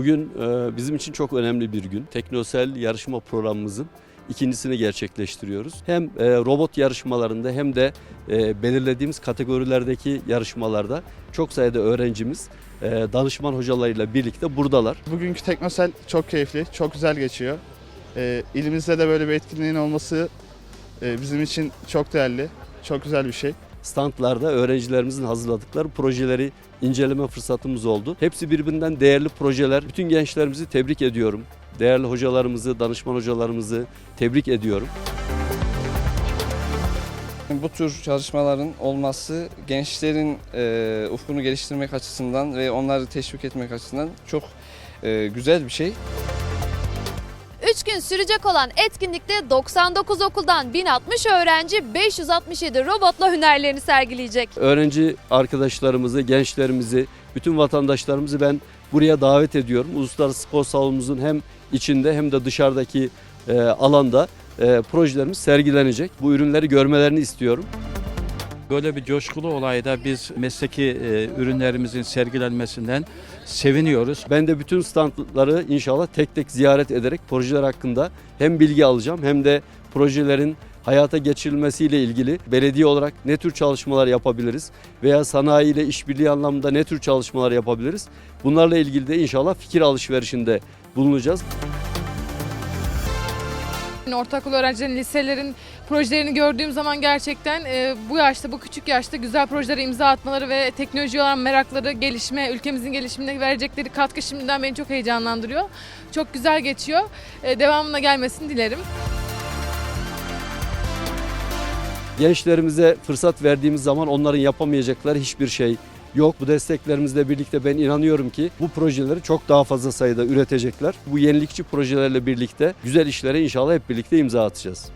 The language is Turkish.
Bugün e, bizim için çok önemli bir gün. Teknosel yarışma programımızın ikincisini gerçekleştiriyoruz. Hem e, robot yarışmalarında hem de e, belirlediğimiz kategorilerdeki yarışmalarda çok sayıda öğrencimiz danışman hocalarıyla birlikte buradalar. Bugünkü Teknosel çok keyifli, çok güzel geçiyor. İlimizde de böyle bir etkinliğin olması bizim için çok değerli, çok güzel bir şey. Standlarda öğrencilerimizin hazırladıkları projeleri inceleme fırsatımız oldu. Hepsi birbirinden değerli projeler. Bütün gençlerimizi tebrik ediyorum. Değerli hocalarımızı, danışman hocalarımızı tebrik ediyorum. Bu tür çalışmaların olması gençlerin e, ufkunu geliştirmek açısından ve onları teşvik etmek açısından çok e, güzel bir şey. 3 gün sürecek olan etkinlikte 99 okuldan 1060 öğrenci 567 robotla hünerlerini sergileyecek. Öğrenci arkadaşlarımızı, gençlerimizi, bütün vatandaşlarımızı ben buraya davet ediyorum. Uluslararası Spor Salonumuzun hem içinde hem de dışarıdaki e, alanda e, projelerimiz sergilenecek. Bu ürünleri görmelerini istiyorum. Böyle bir coşkulu olayda biz mesleki e, ürünlerimizin sergilenmesinden seviniyoruz. Ben de bütün standları inşallah tek tek ziyaret ederek projeler hakkında hem bilgi alacağım hem de projelerin hayata geçirilmesiyle ilgili belediye olarak ne tür çalışmalar yapabiliriz veya sanayi ile işbirliği anlamında ne tür çalışmalar yapabiliriz? Bunlarla ilgili de inşallah fikir alışverişinde bulunacağız. Ortaokul öğrencilerin, liselerin projelerini gördüğüm zaman gerçekten e, bu yaşta, bu küçük yaşta güzel projelere imza atmaları ve teknoloji olan merakları, gelişme, ülkemizin gelişimine verecekleri katkı şimdiden beni çok heyecanlandırıyor. Çok güzel geçiyor. E, devamına gelmesini dilerim. Gençlerimize fırsat verdiğimiz zaman onların yapamayacakları hiçbir şey yok. Bu desteklerimizle birlikte ben inanıyorum ki bu projeleri çok daha fazla sayıda üretecekler. Bu yenilikçi projelerle birlikte güzel işlere inşallah hep birlikte imza atacağız.